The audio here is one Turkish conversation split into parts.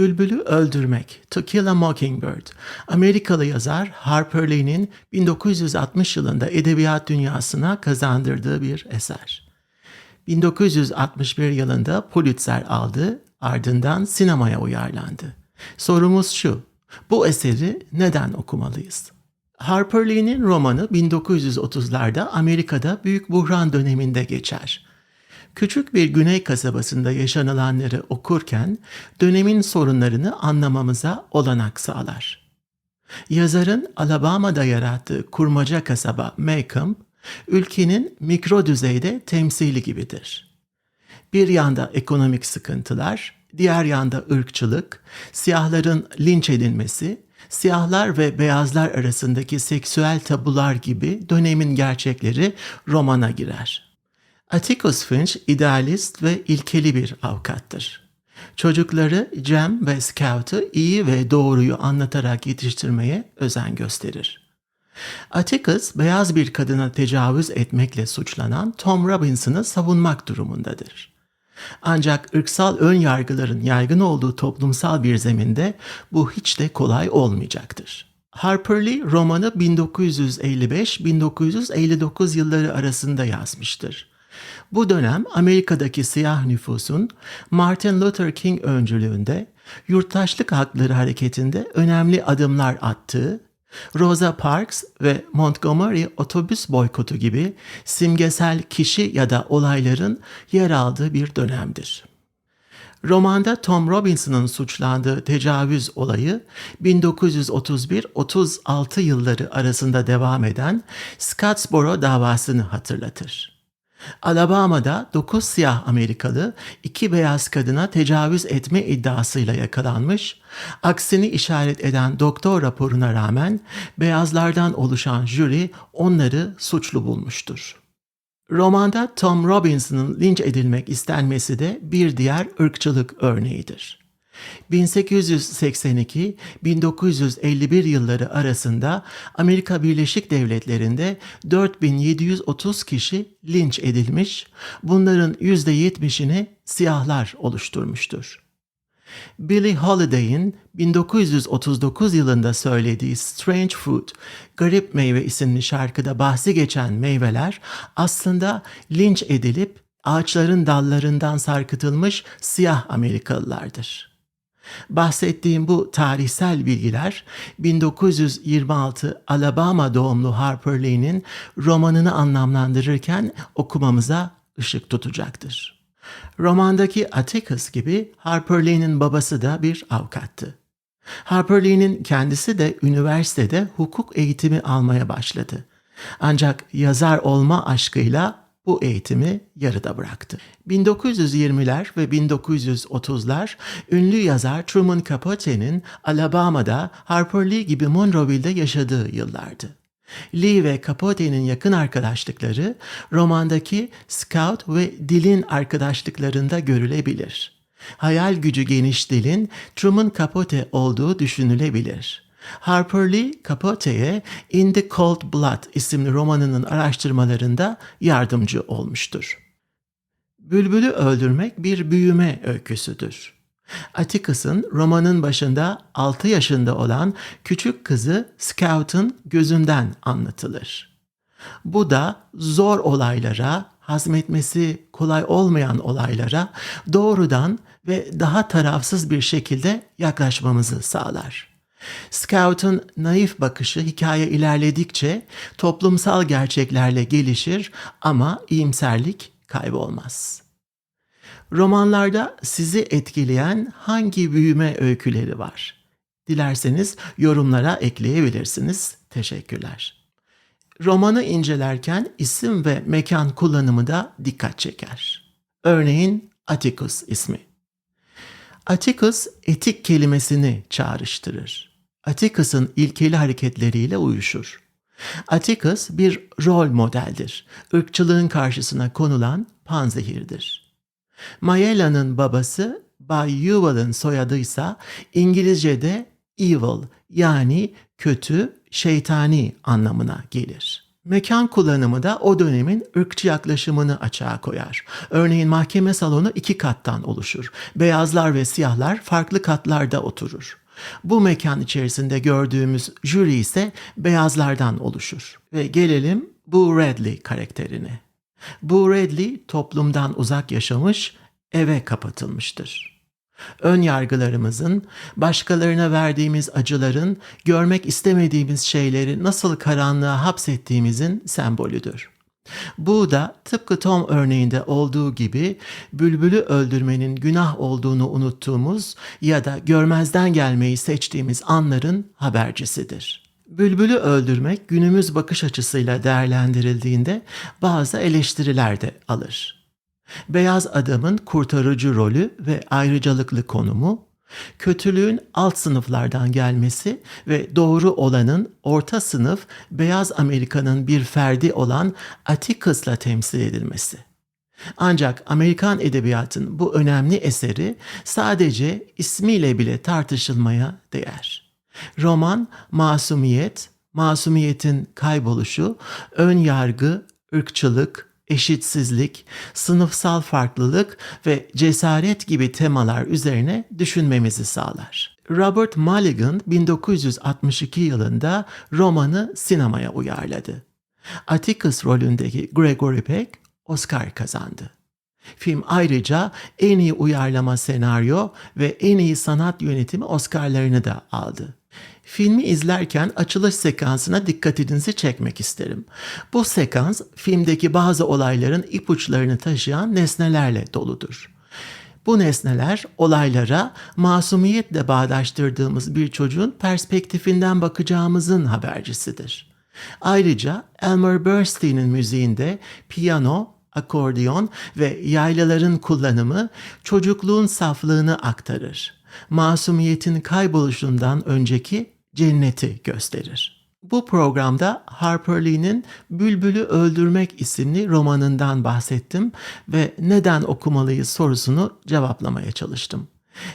Bülbülü Öldürmek, To Kill a Mockingbird, Amerikalı yazar Harper Lee'nin 1960 yılında edebiyat dünyasına kazandırdığı bir eser. 1961 yılında Pulitzer aldı, ardından sinemaya uyarlandı. Sorumuz şu, bu eseri neden okumalıyız? Harper Lee'nin romanı 1930'larda Amerika'da büyük buhran döneminde geçer. Küçük bir güney kasabasında yaşanılanları okurken dönemin sorunlarını anlamamıza olanak sağlar. Yazarın Alabama'da yarattığı kurmaca kasaba Macomb, ülkenin mikro düzeyde temsili gibidir. Bir yanda ekonomik sıkıntılar, diğer yanda ırkçılık, siyahların linç edilmesi, siyahlar ve beyazlar arasındaki seksüel tabular gibi dönemin gerçekleri romana girer. Atticus Finch idealist ve ilkeli bir avukattır. Çocukları Cem ve Scout'u iyi ve doğruyu anlatarak yetiştirmeye özen gösterir. Atticus, beyaz bir kadına tecavüz etmekle suçlanan Tom Robinson'ı savunmak durumundadır. Ancak ırksal ön yargıların yaygın olduğu toplumsal bir zeminde bu hiç de kolay olmayacaktır. Harper Lee romanı 1955-1959 yılları arasında yazmıştır. Bu dönem Amerika'daki siyah nüfusun Martin Luther King öncülüğünde yurttaşlık hakları hareketinde önemli adımlar attığı, Rosa Parks ve Montgomery otobüs boykotu gibi simgesel kişi ya da olayların yer aldığı bir dönemdir. Romanda Tom Robinson'ın suçlandığı tecavüz olayı 1931-36 yılları arasında devam eden Scottsboro davasını hatırlatır. Alabama'da 9 siyah Amerikalı iki beyaz kadına tecavüz etme iddiasıyla yakalanmış, aksini işaret eden doktor raporuna rağmen beyazlardan oluşan jüri onları suçlu bulmuştur. Romanda Tom Robinson'ın linç edilmek istenmesi de bir diğer ırkçılık örneğidir. 1882-1951 yılları arasında Amerika Birleşik Devletleri'nde 4730 kişi linç edilmiş, bunların %70'ini siyahlar oluşturmuştur. Billie Holiday'in 1939 yılında söylediği Strange Fruit, Garip Meyve isimli şarkıda bahsi geçen meyveler aslında linç edilip ağaçların dallarından sarkıtılmış siyah Amerikalılardır. Bahsettiğim bu tarihsel bilgiler 1926 Alabama doğumlu Harper Lee'nin romanını anlamlandırırken okumamıza ışık tutacaktır. Romandaki Atticus gibi Harper Lee'nin babası da bir avukattı. Harper Lee'nin kendisi de üniversitede hukuk eğitimi almaya başladı. Ancak yazar olma aşkıyla bu eğitimi yarıda bıraktı. 1920'ler ve 1930'lar ünlü yazar Truman Capote'nin Alabama'da Harper Lee gibi Monroeville'de yaşadığı yıllardı. Lee ve Capote'nin yakın arkadaşlıkları romandaki Scout ve Dil'in arkadaşlıklarında görülebilir. Hayal gücü geniş Dil'in Truman Capote olduğu düşünülebilir. Harper Lee Capote'ye In the Cold Blood isimli romanının araştırmalarında yardımcı olmuştur. Bülbülü öldürmek bir büyüme öyküsüdür. Atticus'ın romanın başında 6 yaşında olan küçük kızı Scout'un gözünden anlatılır. Bu da zor olaylara, hazmetmesi kolay olmayan olaylara doğrudan ve daha tarafsız bir şekilde yaklaşmamızı sağlar. Scout'un naif bakışı hikaye ilerledikçe toplumsal gerçeklerle gelişir ama iyimserlik kaybolmaz. Romanlarda sizi etkileyen hangi büyüme öyküleri var? Dilerseniz yorumlara ekleyebilirsiniz. Teşekkürler. Romanı incelerken isim ve mekan kullanımı da dikkat çeker. Örneğin Atticus ismi. Atticus etik kelimesini çağrıştırır. Atticus'ın ilkeli hareketleriyle uyuşur. Atticus bir rol modeldir. Irkçılığın karşısına konulan panzehirdir. Mayella'nın babası Bay Yuval'ın soyadıysa İngilizce'de evil yani kötü, şeytani anlamına gelir. Mekan kullanımı da o dönemin ırkçı yaklaşımını açığa koyar. Örneğin mahkeme salonu iki kattan oluşur. Beyazlar ve siyahlar farklı katlarda oturur. Bu mekan içerisinde gördüğümüz jüri ise beyazlardan oluşur. Ve gelelim bu Radley karakterine. Bu Radley toplumdan uzak yaşamış, eve kapatılmıştır. Ön yargılarımızın, başkalarına verdiğimiz acıların, görmek istemediğimiz şeyleri nasıl karanlığa hapsettiğimizin sembolüdür. Bu da tıpkı Tom örneğinde olduğu gibi bülbülü öldürmenin günah olduğunu unuttuğumuz ya da görmezden gelmeyi seçtiğimiz anların habercisidir. Bülbülü öldürmek günümüz bakış açısıyla değerlendirildiğinde bazı eleştiriler de alır. Beyaz adamın kurtarıcı rolü ve ayrıcalıklı konumu, kötülüğün alt sınıflardan gelmesi ve doğru olanın orta sınıf beyaz Amerika'nın bir ferdi olan Atticus'la temsil edilmesi. Ancak Amerikan edebiyatın bu önemli eseri sadece ismiyle bile tartışılmaya değer. Roman masumiyet, masumiyetin kayboluşu, ön yargı, ırkçılık, eşitsizlik, sınıfsal farklılık ve cesaret gibi temalar üzerine düşünmemizi sağlar. Robert Mulligan 1962 yılında romanı sinemaya uyarladı. Atticus rolündeki Gregory Peck Oscar kazandı. Film ayrıca en iyi uyarlama senaryo ve en iyi sanat yönetimi Oscar'larını da aldı. Filmi izlerken açılış sekansına dikkatinizi çekmek isterim. Bu sekans filmdeki bazı olayların ipuçlarını taşıyan nesnelerle doludur. Bu nesneler olaylara masumiyetle bağdaştırdığımız bir çocuğun perspektifinden bakacağımızın habercisidir. Ayrıca Elmer Bernstein'in müziğinde piyano, akordeon ve yaylaların kullanımı çocukluğun saflığını aktarır. Masumiyetin kayboluşundan önceki cenneti gösterir. Bu programda Harper Lee'nin Bülbülü Öldürmek isimli romanından bahsettim ve neden okumalıyız sorusunu cevaplamaya çalıştım.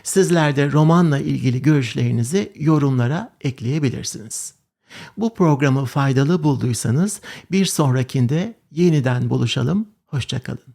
Sizler de romanla ilgili görüşlerinizi yorumlara ekleyebilirsiniz. Bu programı faydalı bulduysanız bir sonrakinde yeniden buluşalım. Hoşçakalın.